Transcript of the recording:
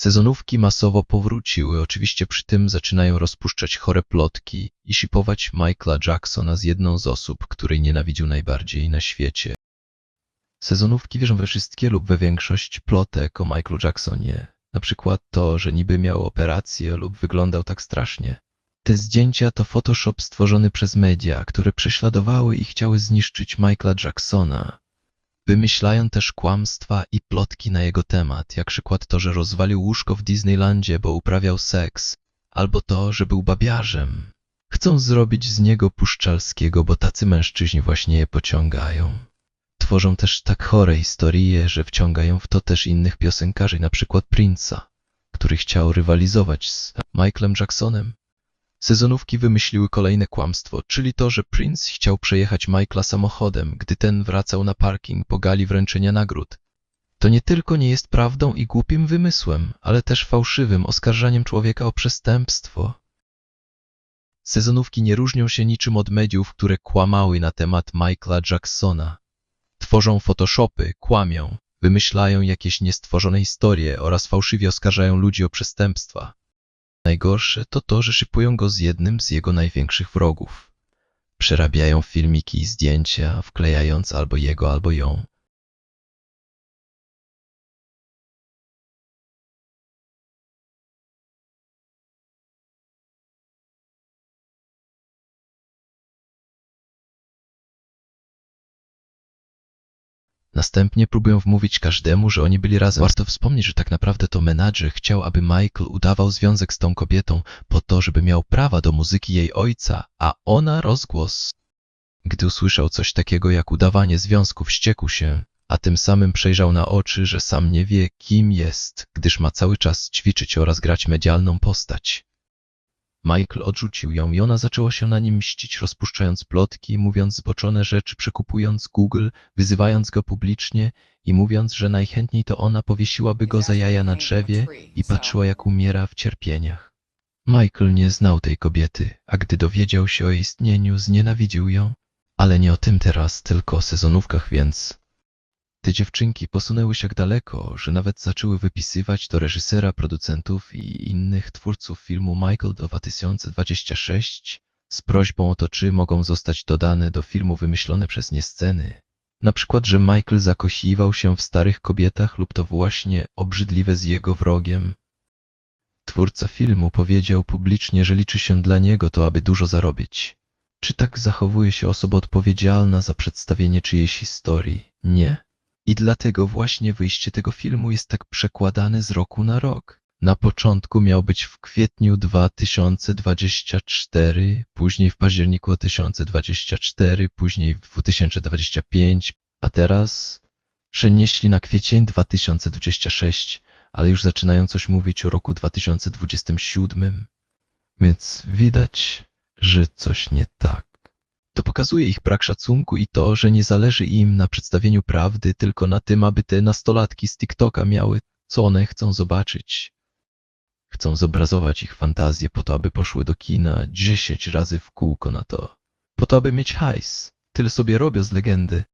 Sezonówki masowo powróciły, oczywiście przy tym zaczynają rozpuszczać chore plotki i shipować Michaela Jacksona z jedną z osób, której nienawidził najbardziej na świecie. Sezonówki wierzą we wszystkie lub we większość plotek o Michaelu Jacksonie. Na przykład to, że niby miał operację lub wyglądał tak strasznie. Te zdjęcia to Photoshop stworzony przez media, które prześladowały i chciały zniszczyć Michaela Jacksona. Wymyślają też kłamstwa i plotki na jego temat, jak przykład to, że rozwalił łóżko w Disneylandzie, bo uprawiał seks, albo to, że był babiarzem. Chcą zrobić z niego puszczalskiego, bo tacy mężczyźni właśnie je pociągają. Tworzą też tak chore historie, że wciągają w to też innych piosenkarzy, na przykład Prince'a, który chciał rywalizować z Michaelem Jacksonem. Sezonówki wymyśliły kolejne kłamstwo, czyli to, że Prince chciał przejechać Michaela samochodem, gdy ten wracał na parking po gali wręczenia nagród. To nie tylko nie jest prawdą i głupim wymysłem, ale też fałszywym oskarżaniem człowieka o przestępstwo. Sezonówki nie różnią się niczym od mediów, które kłamały na temat Michaela Jacksona. Tworzą photoshopy, kłamią, wymyślają jakieś niestworzone historie oraz fałszywie oskarżają ludzi o przestępstwa. Najgorsze to to, że szypują go z jednym z jego największych wrogów. Przerabiają filmiki i zdjęcia, wklejając albo jego, albo ją. Następnie próbują wmówić każdemu, że oni byli razem. Warto wspomnieć, że tak naprawdę to menadżer chciał, aby Michael udawał związek z tą kobietą po to, żeby miał prawa do muzyki jej ojca, a ona rozgłos. Gdy usłyszał coś takiego jak udawanie związku, wściekł się, a tym samym przejrzał na oczy, że sam nie wie, kim jest, gdyż ma cały czas ćwiczyć oraz grać medialną postać. Michael odrzucił ją i ona zaczęła się na nim mścić, rozpuszczając plotki, mówiąc zboczone rzeczy, przekupując Google, wyzywając go publicznie i mówiąc, że najchętniej to ona powiesiłaby go za jaja na drzewie i patrzyła jak umiera w cierpieniach. Michael nie znał tej kobiety, a gdy dowiedział się o jej istnieniu, znienawidził ją, ale nie o tym teraz, tylko o sezonówkach, więc... Te dziewczynki posunęły się tak daleko, że nawet zaczęły wypisywać do reżysera, producentów i innych twórców filmu Michael 2026 z prośbą o to, czy mogą zostać dodane do filmu wymyślone przez nie sceny. Na przykład, że Michael zakosiwał się w starych kobietach lub to właśnie obrzydliwe z jego wrogiem. Twórca filmu powiedział publicznie, że liczy się dla niego to, aby dużo zarobić. Czy tak zachowuje się osoba odpowiedzialna za przedstawienie czyjejś historii? Nie. I dlatego właśnie wyjście tego filmu jest tak przekładane z roku na rok. Na początku miał być w kwietniu 2024, później w październiku 2024, później w 2025, a teraz przenieśli na kwiecień 2026, ale już zaczynają coś mówić o roku 2027. Więc widać, że coś nie tak. To pokazuje ich brak szacunku i to, że nie zależy im na przedstawieniu prawdy, tylko na tym, aby te nastolatki z TikToka miały, co one chcą zobaczyć. Chcą zobrazować ich fantazje po to, aby poszły do kina dziesięć razy w kółko na to. Po to, aby mieć hajs. Tyle sobie robią z legendy.